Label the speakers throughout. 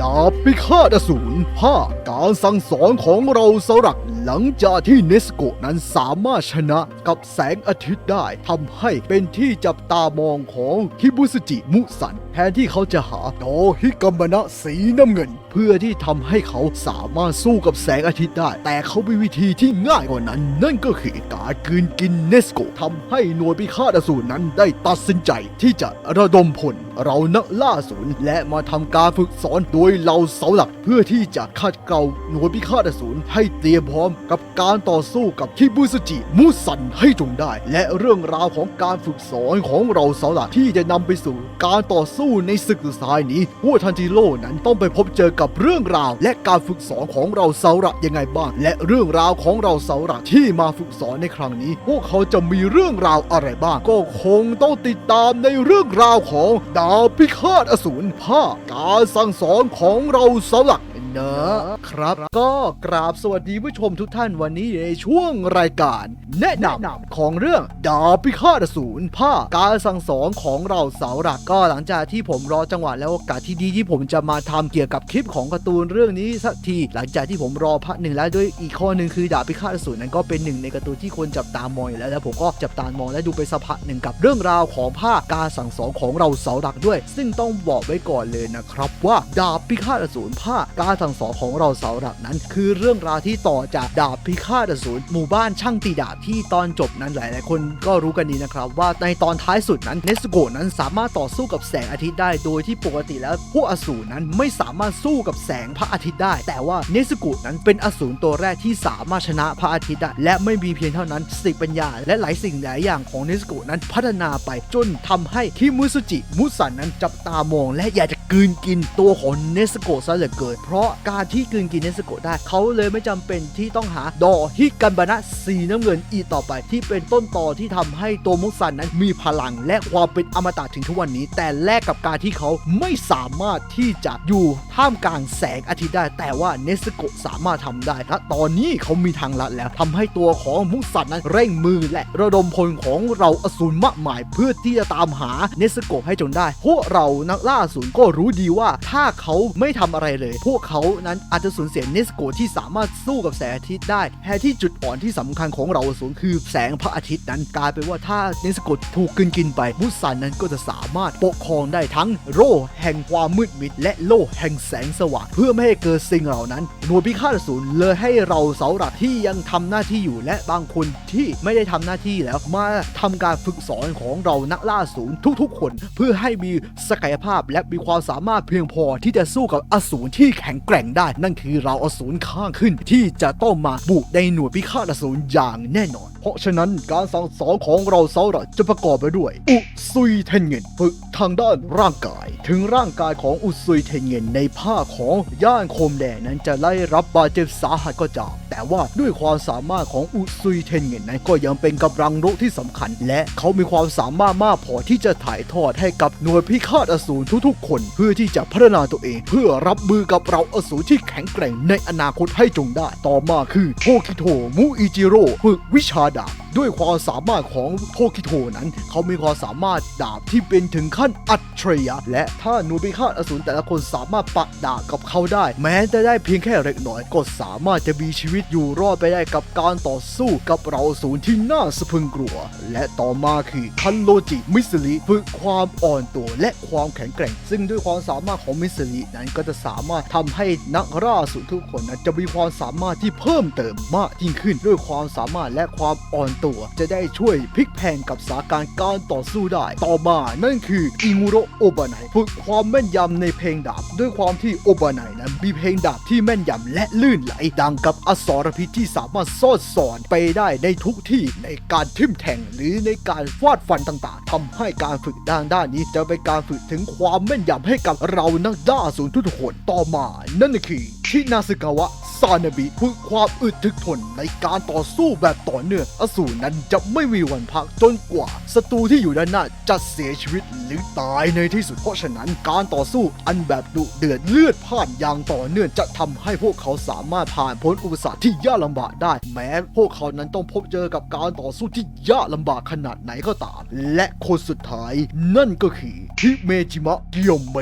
Speaker 1: ดาบพิฆาตอสูรผ้าการสั่งสอนของเราสลักหลังจากที่เนสโกนั้นสามารถชนะกับแสงอาทิตย์ได้ทำให้เป็นที่จับตามองของฮิบุสจิมุสันแทนที่เขาจะหาโดฮิกัมบนะสีน้ำเงิน เพื่อที่ทำให้เขาสามารถสู้กับแสงอาทิตย์ได้ แต่เขามีวิธีที่ง่ายกว่านั้น นั่นก็คือการกืนกินเนสโกทำให้หน่วยพิฆาตอสูรนั้นได้ตัดสินใจที่จะระดมพลเรานักล่าอสูรและมาทำการฝึกสอนโดยเราเสาหลัก เพื่อที่จะขัดเกลาหน่วยพิฆาตอสูรให้เตรียมพร้อมกับการต่อสู้กับคิบุสจิมุสันให้จงได้ และเรื่องราวของการฝึกสอนของเราเสาหลักที่จะนำไปสู่การต่อสู้ในศึกสุดท้ายนี้พวกทันจิโร่นั้นต้องไปพบเจอกับเรื่องราว และการฝึกสอนของเราเสาหลักยังไงบ้าง และเรื่องราวของเราเสาหลักที่มาฝึกสอนในครั้งนี้ พวกเขาจะมีเรื่องราวอะไรบ้าง ก็คงต้องติดตามในเรื่องราวของดาวพิฆาตอสูรภาคการสั่งสอนของเราเสาหลัก นะครับ ก็กราบสวัสดีผู้ชมทุกท่านวันนี้ในช่วงรายการ แนะนำของเรื่องดาบพิฆาตอสูรผ้าการสั่งสอนของเราเสาหลักก็หลังจากที่ผมรอจังหวะและโอกาสที่ดีที่ผมจะมาทำเกี่ยวกับคลิปของการ์ตูนเรื่องนี้สักทีหลังจากที่ผมรอพักหนึ่งแล้วด้วยอีกข้อหนึ่งคือดาบพิฆาตอสูรนั้นก็เป็นหนึ่งในการ์ตูนที่คนจับตามองอยู่แล้วแล้วผมก็จับตามองและดูไปสักพักหนึ่งกับเรื่องราวของผ้าการสั่งสอนของเราเสาหลักด้วย ซึ่งต้องบอกไว้ก่อนเลยนะครับว่าดาบพิฆาตอสูรผ้าการสังสอนของเราเสาหลักนั้น คือเรื่องราวที่ต่อจากดาบพิฆาตอสูรหมู่บ้านช่างตีดาบที่ตอนจบนั้นหลาย ๆ คนก็รู้กันดีนะครับ ว่าในตอนท้ายสุดนั้นเนสโกะนั้นสามารถต่อสู้กับแสงอาทิตย์ได้โดยที่ปกติแล้วพวกอสูรนั้นไม่สามารถสู้กับแสงพระอาทิตย์ได้ แต่ว่าเนสโกะนั้นเป็นอสูรตัวแรกที่สามารถชนะพระอาทิตย์ได้และไม่มีเพียงเท่านั้นสติปัญญา และหลายสิ่งหลายอย่างของเนสโกะนั้นพัฒนาไปจนทำให้คิมุสุจิมุสันนั้นจับตามองและอยากจะกืนกินตัวของเนสโกะซะเหลือเกินเพราะการที่กลืนกินเนสโกะได้ เขาเลยไม่จำเป็นที่ต้องหาดอฮิกันบานะสีน้ำเงินอีกต่อไป ที่เป็นต้นตอที่ทำให้ตัวมุสันนั้นมีพลังและความเป็นอมตะถึงทุกวันนี้ แต่แลกกับการที่เขาไม่สามารถที่จะอยู่ท่ามกลางแสงอาทิตย์ได้ แต่ว่าเนสโกะสามารถทำได้และตอนนี้เขามีทางลัดแล้วทำให้ตัวของมุสันนั้นเร่งมือและระดมพลของเราอสูรมากมายเพื่อที่จะตามหาเนสโกะให้จนได้ พวกเรานักล่าอสูรก็รู้ดีว่าถ้าเขาไม่ทำอะไรเลย พวกเขาานั้นอาจจะสูญเสียเนสโกที่สามารถสู้กับแสงอาทิตย์ได้แทนที่จุดอ่อนที่สำคัญของเราสูรคือแสงพระอาทิตย์นั้นกลายเป็นว่าถ้าเนสโกถูกกลืนกินไปมุสันนั้นก็จะสามารถปกครองได้ทั้งโล่แห่งความมืดมิด และโล่แห่งแสงสว่างเพื่อไม่ให้เกิดสิ่งเหล่านั้นหน่วยพิฆาตอสูรเลยให้เราเสาหลักที่ยังทำหน้าที่อยู่และบางคนที่ไม่ได้ทำหน้าที่แล้วมาทำการฝึกสอนของเรานักล่าอสูรทุกๆ คน เพื่อให้มีศักยภาพและมีความสามารถเพียงพอที่จะสู้กับอสูรที่แข็งแกร่งได้ นั่นคือเราอสูรข้างขึ้น ที่จะต้องมาบุกในหน่วยพิฆาตอสูรอย่างแน่นอน เพราะฉะนั้นการสั่งสอนของเราเสาหลักจะประกอบไปด้วยอุซุยเทนเงินฝึกทางด้านร่างกาย ถึงร่างกายของอุซุยเทนเงินในภาของย่านโคมแดงนั้นจะไล่รับบาดเจ็บสาหัสก็จามแต่ว่าด้วยความสามารถของอุซุยเทนเงินนั้นก็ยังเป็นกำลังรุกที่สำคัญ และเขามีความสามารถมากพอที่จะถ่ายทอดให้กับหน่วยพิฆาตอสูรทุกๆ คน เพื่อที่จะพัฒนาตัวเอง เพื่อรับมือกับเราอสูรที่แข็งแกร่งในอนาคตให้จงได้ ต่อมาคือโทคิโทมุอิจิโร่ฝึกวิชาดาบด้วยความสามารถของโทคิโทนั้น เขามีความสามารถดาบที่เป็นถึงขั้นอัจฉริยะ และถ้าหนูพิฆาตอสูรแต่ละคนสามารถปักดาบกับเขาได้ แม้จะได้เพียงแค่เล็กน้อยก็สามารถจะมีชีวิตอยู่รอดไปได้กับการต่อสู้กับเราอสูรที่น่าสะพึงกลัว และต่อมาคือคันโลจิมิสลิฝึกความอ่อนตัวและความแข็งแกร่ง ซึ่งด้วยความสามารถของมิสลินั้นก็จะสามารถทำให้นักล่าสูรทุกคนนั้นจะมีความสามารถที่เพิ่มเติมมากยิ่งขึ้นด้วยความสามารถและความอ่อนตัว จะได้ช่วยพลิกแพงกับสาการการต่อสู้ได้ ต่อมานั่นคืออิงูโรโอบานายฝึกความแม่นยำในเพลงดาบ ด้วยความที่โอบานายนั้นมีเพลงดาบที่แม่นยำและลื่นไหลดังกับอสรพิษที่สามารถซ่อดสอนไปได้ในทุกที่ในการทิ่มแทงหรือในการฟาดฟันต่างๆทำให้การฝึกด้านด้านนี้จะเป็นการฝึกถึงความแม่นยำให้กับเรานักด่าสูนทุกคนต่อมา นั่นคือชินาสึกาวะ ซานาบิฝึกความอึดถึกทนในการต่อสู้แบบต่อเนื่องอสูรนั้นจะไม่มีวันพักจนกว่าศัตรูที่อยู่ด้านหน้าจะเสียชีวิตหรือตายในที่สุดเพราะฉะนั้นการต่อสู้อันแบบดุเดือดเลือดพ่านอย่างต่อเนื่องจะทำให้พวกเขาสามารถผ่านพ้นอุปสรรคที่ยากลำบากได้ แม้พวกเขานั้นต้องพบเจอกับการต่อสู้ที่ยากลำบากขนาดไหนก็ตาม และคนสุดท้ายนั่นก็คือฮิเมจิมะเกียวเม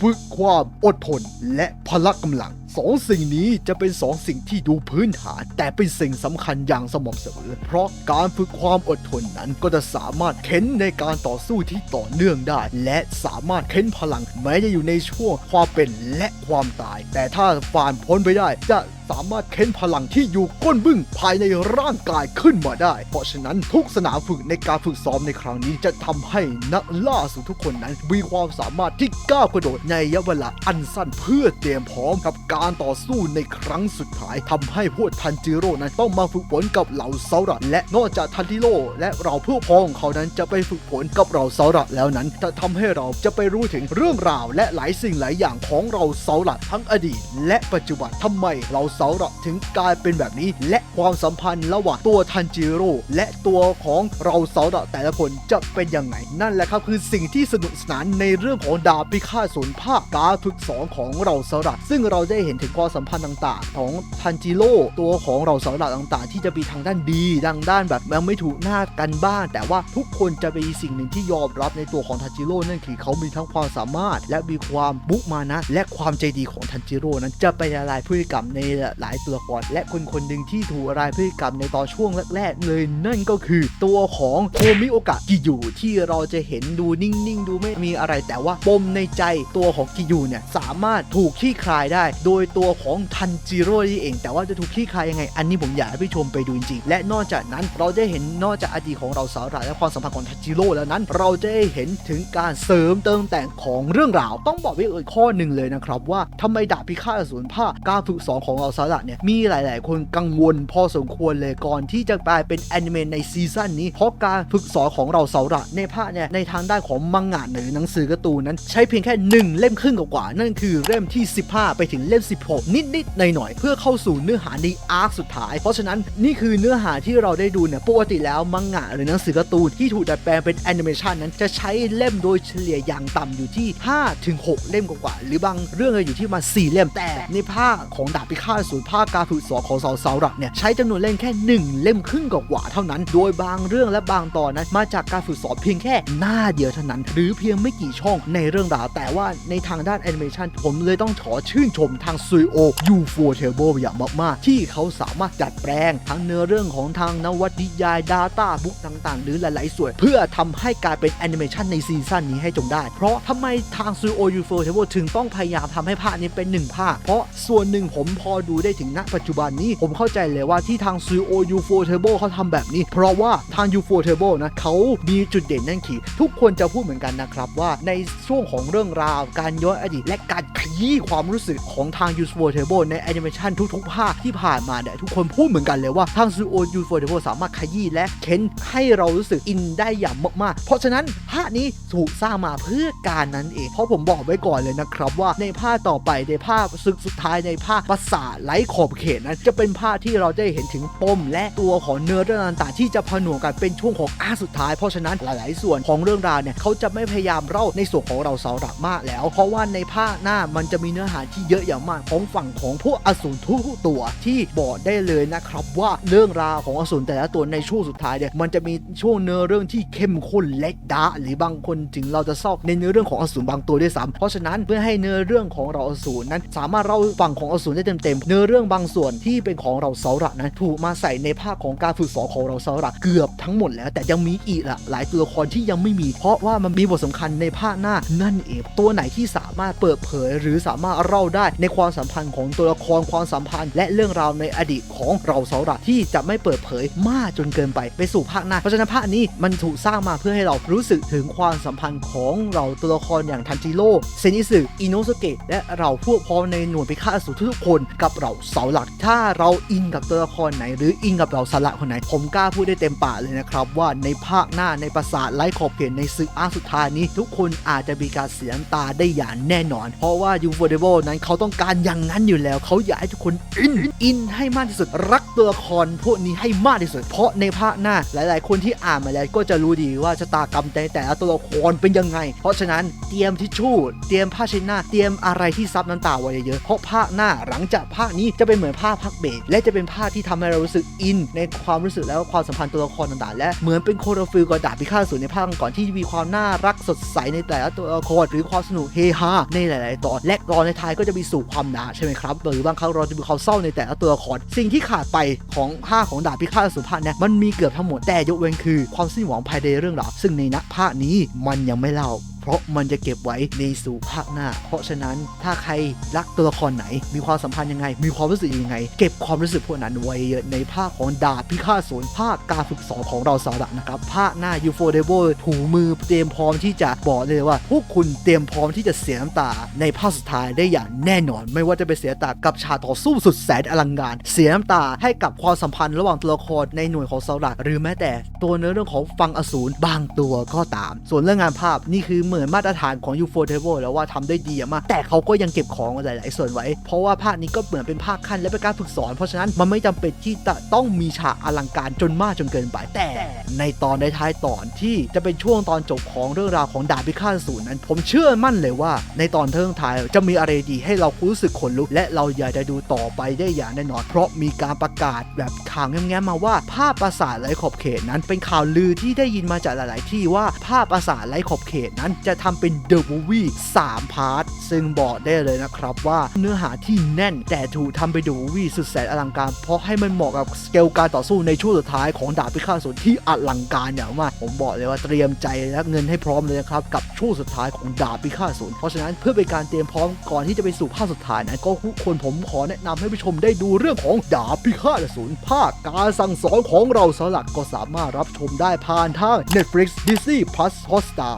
Speaker 1: ฝึกความอดทนและพละกำลัง สองสิ่งนี้จะเป็นสองสิ่งที่ดูพื้นฐาน แต่เป็นสิ่งสำคัญอย่างสม่ำเสมอ เพราะการฝึกความอดทนนั้นก็จะสามารถเค้นในการต่อสู้ที่ต่อเนื่องได้ และสามารถเค้นพลังแม้จะอยู่ในช่วงความเป็นและความตาย แต่ถ้าฝ่านพ้นไปได้จะ สามารถเค้นพลังที่อยู่ก้นบึ้งภายในร่างกายขึ้นมาได้ เพราะฉะนั้นทุกสนามฝึกในการฝึกซ้อมในครั้งนี้จะทำให้นักล่าสู่ทุกคนนั้น มีความสามารถที่ก้าวกระโดดในระยะเวลาอันสั้นเพื่อเตรียมพร้อมกับการต่อสู้ในครั้งสุดท้ายทำให้พวกทันจิโร่นั้นต้องมาฝึกฝนกับเหล่าเซาระและนอกจากทันจิโร่และเราเพวกพ้องเขานั้นจะไปฝึกฝนกับเราเซาระแล้วนั้น จะทำให้เราจะไปรู้ถึงเรื่องราว และหลายสิ่งหลายอย่างของเราเซาระทั้งอดีต และปัจจุบันทำไมเราเซาระถึงกลายเป็นแบบนี้ และความสัมพันธ์ระหว่างตัวทันจิโร่และตัวของเราเซาระแต่ละคนจะเป็นยังไง นั่นแหละครับคือสิ่งที่สนุกสนานในเรื่องของดาบพิฆาตศูนย์ภาคการฝึกสอนของเราเซาระซึ่งเราได้เห็นถึงความสัมพันธ์ต่างๆ ของทันจิโร่ตัวของเราเซาระต่างๆ ที่จะมีทางด้านดีทางด้านแบบยังไม่ถูกหน้ากันบ้าง แต่ว่าทุกคนจะมีสิ่งหนึ่งที่ยอมรับในตัวของทันจิโร่นั่นคือเขามีทั้งความสามารถ และมีความมุกมานะ และความใจดีของทันจิโร่นั้นจะไปละลายพฤติกรรมในหลายตัวละครและคนคนหนึ่งที่ถูกละลายพฤติกรรมในตอนช่วงแรกๆเลยนั่นก็คือตัวของโทมิโอกะกิยูที่เราจะเห็นดูนิ่งๆ ดูไม่มีอะไรแต่ว่าปมในใจตัวของกิยูเนี่ยสามารถถูกคลี่คลายได้ โดยตัวของทันจิโร่นี่เอง แต่ว่าจะถูกคลี่คลายยังไง อันนี้ผมอยากให้ผู้ชมไปดูจริงๆและนอกจากนั้นเราได้เห็นนอกจากอดีตของเราสาระและความสัมพันธ์ของทันจิโร่แล้วนั้น เราจะได้เห็นถึงการเสริมเติมแต่งของเรื่องราว ต้องบอกไว้อีกข้อหนึ่งเลยนะครับว่าทำไมดาบพิฆาตอสูรภาการฝึกสอนของเราสาระเนี่ยมีหลาย ๆ คนกังวลพอสมควรเลยก่อนที่จะกลายเป็นแอนิเมะในซีซั่นนี้ เพราะการฝึกสอนของเราสาระในภาคเนี่ยในทางด้านของมังงะหรือหนังสือการ์ตูนนั้น ใช้เพียงแค่หนึ่งเล่มครึ่งกว่า นั่นคือเล่มที่ 15 ไปถึงเล่ม 16 นิด ๆ หน่อย ๆ เพื่อเข้าสู่เนื้อหาในอาร์คสุดท้าย เพราะฉะนั้นนี่คือเนื้อหาที่เราได้ดูเนี่ยปกติแล้วมังงะหรือหนังสือการ์ตูนที่ถูกดัดแปลงเป็นแอนิเมชันนั้นจะใช้เล่มโดยเฉลี่ยอย่างต่ำอยู่ที่5ถึง6เล่มกว่า หรือบางเรื่องอยู่ที่มา 4 เล่มแต่ในภาคของดาบพิฆาตอสูรภาคการฝึกสอนของสาวสาวรักเนี่ยใช้จำนวนเล่มแค่ 1 เล่มครึ่งกว่าเท่านั้น โดยบางเรื่องและบางตอนนั้นมาจากการฝึกสอนเพียงแค่หน้าเดียวเท่านั้น หรือเพียงไม่กี่ช่องในเรื่องราวแต่ว่าในทางด้านแอนิเมชันผมเลยต้องขอชื่นชมทางซูโอยูโฟเทเบิลอย่างมากๆ ที่เขาสามารถจัดแปลงทั้งเนื้อเรื่องของทางนวนิยาย Data บุ๊กต่างๆ หรือหลายๆ ส่วน เพื่อทำให้กลายเป็นแอนิเมชันในซีซั่นนี้ให้จงได้ เพราะทำไมทางซูโอยูโฟเทเบิลถึงต้องพยายามทำให้ภาคนี้เป็นหนึ่งภาคเพราะส่วนหนึ่งผมพอดูได้ถึงณปัจจุบันนี้ผมเข้าใจเลยว่าที่ทางซูโอยูโฟเทเบิลเขาทำแบบนี้ เพราะว่าทางยูโฟเทเบิลนะเขามีจุดเด่นนั่นคือทุกคนจะพูดเหมือนกันนะครับว่าในช่วงของเรื่องราวการย้อนอดีตและการข ยี้ความรู้สึกของทางยูโฟเทเบิลในแอนิเมชันทุกๆ ภาคที่ผ่านมาเนี่ยทุกคนพูดเหมือนกันเลยว่าทางซูโอยูโฟเทเบิลสามารถขยี้และเค้นให้เรารู้สึกอินได้อย่างมากๆ เพราะฉะนั้นภาคนี้ถูกสร้างมาเพื่อการนั้นเอง เพราะผมบอกไว้ก่อนเลยนะครับว่าในภาคต่อไปในภาคศึกสุดท้ายในภาคปราสาทไร้ขอบเขตนั้นจะเป็นภาคที่เราได้เห็นถึงปมและตัวของเนื้อเรื่องต่างๆ ที่จะผนวกกันเป็นช่วงของอาสุดท้าย เพราะฉะนั้นหลาย ๆ ส่วนของเรื่องราวเนี่ยเขาจะไม่พยายามเล่าในส่วนของเราเสาหลักมากแล้ว เพราะว่าในภาคหน้ามันจะมีเนื้อหาที่เยอะอย่างมากของฝั่งของพวกอสูรทุกตัวที่บอกได้เลยนะครับว่าเรื่องราวของอสูรแต่ละตัวในช่วงสุดท้ายเนี่ยมันจะมีช่วงเนื้อเรื่องที่เข้มข้นและดาหรือบางคนถึงเราจะเศร้าในเนื้อเรื่องของอสูรบางตัวด้วยซ้ำเพราะฉะนั้นเพื่อให้เนื้อเรื่องของเราอสูรนั้น สามารถเล่าฝั่งของอสูรได้เต็มๆเนื้อเรื่องบางส่วนที่เป็นของเราเสาระนั้นถูกมาใส่ในภาคของการฝึกสอนของเราเสาระเกือบทั้งหมดแล้ว แต่ยังมีอีกละหลายตัวละครที่ยังไม่มี เพราะว่ามันมีบทสำคัญในภาคหน้านั่นเองตัวไหนที่สามารถเปิดเผยหรือสามารถเล่าได้ในความสัมพันธ์ของตัวละครความสัมพันธ์ และเรื่องราวในอดีตของเราเสาระที่จะไม่เปิดเผยมากจนเกินไปไปสู่ภาคหน้าเพราะฉะนั้นภาคนี้มันถูกสร้างมาเพื่อให้เรารู้สึกถึงความสัมพันธ์ของเราตัวละครอย่างทันจิโร่เซนิสึอิโนสเกะและเราพวกพ้องในหน่วยพิฆาตอสูรทุกคนกับเราเสาหลัก ถ้าเราอินกับตัวละครไหน หรืออินกับเราสละคนไหน ผมกล้าพูดได้เต็มปากเลยนะครับ ว่าในภาคหน้าในปราสาทไร้ขอบเขตในศึกอาสุดท้ายนี้ ทุกคนอาจจะมีการเสียน้ำตาได้อย่างแน่นอน เพราะว่ายูยูโฟเดเบิลนั้นเขาต้องการอย่างนั้นอยู่แล้ว เขาอยากให้ทุกคนอินอินให้มากที่สุดรักตัวละครพวกนี้ให้มากที่สุด เพราะในภาคหน้าหลาย ๆ คนที่อ่านมาแล้วก็จะรู้ดีว่าชะตากรรมในแต่ละตัวละครเป็นยังไง เพราะฉะนั้นเตรียมทิชชู่เตรียมผ้าเช็ดหน้าเตรียมอะไรที่ซับน้ำตาไว้เยอะๆเพราะภาคหน้าหลังจากภาคนี้จะเป็นเหมือนภาคพักเบรกและจะเป็นภาคที่ทำให้เรารู้สึกอิน ในความรู้สึกแล้วความสัมพันธ์ตัวละครต่างๆ และเหมือนเป็นโคโรฟิลกับดาบพิฆาตอสูรในภาคก่อนที่มีความน่ารักสดใสในแต่ละตัวละครหรือความสนุกเฮฮาในหลาย ๆ ตอนและรอในท้ายก็จะมีสู่ความหนาใช่ไหมครับหรือบางครั้งเราจะมีความเศร้าในแต่ละตัวละครสิ่งที่ขาดไปของภาของดาบพิฆาตสุภาพเนี่ยมันมีเกือบทั้งหมดแต่ยกเว้นคือความสิ้นหวังภายในเรื่องราวซึ่งในนักภาคนี้มันยังไม่เล่าเพราะมันจะเก็บไว้ในสู่ภาคหน้า เพราะฉะนั้นถ้าใครรักตัวละครไหน มีความสัมพันธ์ยังไง มีความรู้สึกยังไง เก็บความรู้สึกพวกนั้นไว้เยอะในภาคของดาบพิฆาตศูนย์ภาคการฝึกสอนของเราสาระนะครับภาคหน้า u f o d e v o ถูมือเตรียมพร้อมที่จะบอกเลยว่า พวกคุณเตรียมพร้อมที่จะเสียน้ำตา ในภาคสุดท้ายได้อย่างแน่นอน ไม่ว่าจะเป็นเสียตากับฉากต่อสู้สุดแสนอลังการ เสียน้ำตาให้กับความสัมพันธ์ระหว่างตัวละครในหน่วยของสาระหรือแม้แต่ตัวเนื้อเรื่องของฟังอสูรบางตัวก็ตาม ส่วนเรื่องงานภาพนี่คือเหมือนมาตรฐานของ u f o d e v o แล้วว่าทำได้ดีมาก แต่เขาก็ยังเก็บของหลาย ๆ ส่วนไว้ เพราะว่าภาคนี้ก็เหมือนเป็นภาคขั้นและเป็นการฝึกสอน เพราะฉะนั้นมันไม่จำเป็นที่จะต้องมีฉากอลังการจนมากจนเกินไป แต่ในตอนในท้ายตอนที่จะเป็นช่วงตอนจบของเรื่องราวของดาบพิฆาตอสูรนั้น ผมเชื่อมั่นเลยว่า ในตอนเทิงท้ายจะมีอะไรดีให้เรารู้สึกขนลุกและเราอยากจะดูต่อไปได้อย่างแน่นอน เพราะมีการประกาศแบบข่าวแง้มๆมาว่าภาพปราสาทไร้ขอบเขตนั้น เป็นข่าวลือที่ได้ยินมาจากหลาย ๆ ที่ว่าภาพปราสาทไร้ขอบเขตนั้นจะทำเป็นเดอะมูวี่3พาร์ท ซึ่งบอกได้เลยนะครับว่าเนื้อหาที่แน่นแต่ถูกทำไปดูวีสุดแสนอลังการ เพราะให้มันเหมาะกับสเกลการต่อสู้ในช่วงสุดท้ายของดาบพิฆาตอสูรที่อลังการอย่างมากผมบอกเลยว่าเตรียมใจและเงินให้พร้อมเลยนะครับกับช่วงสุดท้ายของดาบพิฆาตอสูรเพราะฉะนั้นเพื่อเป็นการเตรียมพร้อมก่อนที่จะไปสู่ภาคสุดท้ายนั้นก็ทุกคนผมขอแนะนำให้ผู้ชมได้ดูเรื่องของดาบพิฆาตอสูรภาคการสั่งสอนของเราสลักก็สามารถรับชมได้ผ่านทาง Netflix Disney Plus Hotstar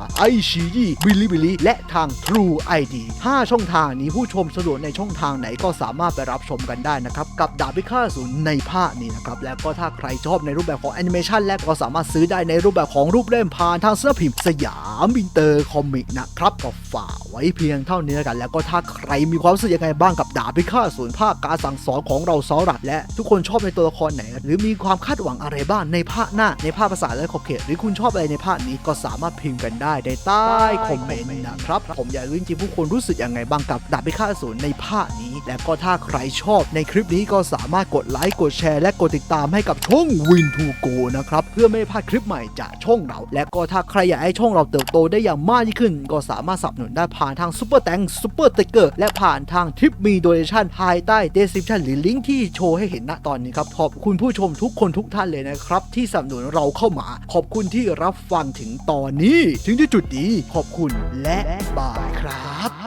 Speaker 1: iQIYI Bilibili และทาง True ID 5 ช่องทางนี้ผู้ชมสะดวกในช่องทางไหนก็สามารถไปรับชมกันได้นะครับ กับดาบพิฆาตอสูรในภาคนี้นะครับ แล้วก็ถ้าใครชอบในรูปแบบของแอนิเมชันและก็สามารถซื้อได้ในรูปแบบของรูปเล่มผ่านทางเสื้อพิมพ์สยามอินเตอร์คอมิกนะครับก็ฝากไว้เพียงเท่านี้กัน แล้วก็ถ้าใครมีความรู้สึกยังไงบ้างกับดาบพิฆาตอสูรภาคการสั่งสอนของเราซอรัและทุกคนชอบในตัวละครไหน หรือมีความคาดหวังอะไรบ้างในภาคหน้าในภาคภาษาและขอบเขต หรือคุณชอบอะไรในภาคนี้ก็สามารถพิมพ์กันได้ในใต้คอมเมนต์นะครับ ผมอยากรู้จริงๆผู้คนรู้สึกยังไงบ้างกับดาบพิฆาตอสูรในภาคนี้ และก็ถ้าใครชอบในคลิปนี้ก็สามารถกดไลค์กดแชร์และกดติดตามให้กับช่อง Win to Go นะครับ เพื่อไม่ให้พลาดคลิปใหม่จากช่องเรา และก็ถ้าใครอยากให้ช่องเราเติบโตได้อย่างมากยิ่งขึ้น ก็สามารถสนับสนุนได้ผ่านทางซุปเปอร์แตงซุปเปอร์เตเกอร์และผ่านทางทิปมีโดเนชั่นภายใต้ description หรือลิงก์ที่โชว์ให้เห็นณตอนนี้ครับขอบคุณผู้ชมทุกคนทุกท่านเลยนะครับที่สนับสนุนเราเข้ามา ขอบคุณที่รับฟังถึงตอนนี้ ถึงที่จุดนี้ขอบคุณและบายครับ